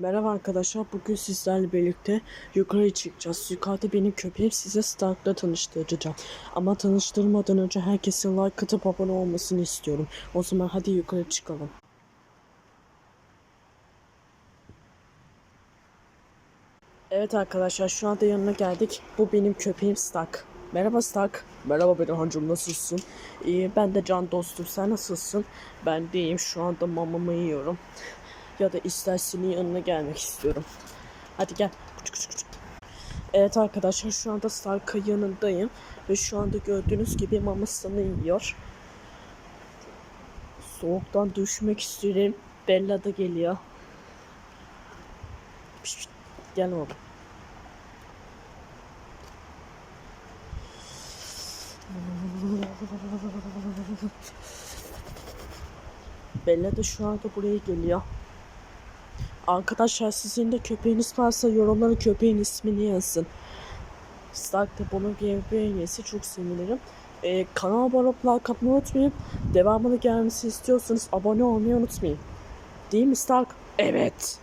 Merhaba arkadaşlar. Bugün sizlerle birlikte yukarı çıkacağız. Yukarıda benim köpeğim size Stark'la tanıştıracağım. Ama tanıştırmadan önce herkesin like atıp abone olmasını istiyorum. O zaman hadi yukarı çıkalım. Evet arkadaşlar şu anda yanına geldik. Bu benim köpeğim Stark. Merhaba Stark. Merhaba Bedirhancığım nasılsın? İyi ben de can dostum sen nasılsın? Ben de iyiyim şu anda mamamı yiyorum. Ya da istersenin yanına gelmek istiyorum. Hadi gel. Küçük küçük küçük. Evet arkadaşlar şu anda Stark'ın yanındayım. Ve şu anda gördüğünüz gibi mamasını yiyor. Soğuktan düşmek istiyorum. Bella da geliyor. Piş, piş. Gel oğlum. Bella da şu anda buraya geliyor. Arkadaşlar sizin de köpeğiniz varsa yorumlara köpeğin ismini yazın. Stark da bunu beğenirse çok sevinirim. Ee, kanala abone olup like atmayı unutmayın. Devamını gelmesi istiyorsanız abone olmayı unutmayın. Değil mi Stark? Evet.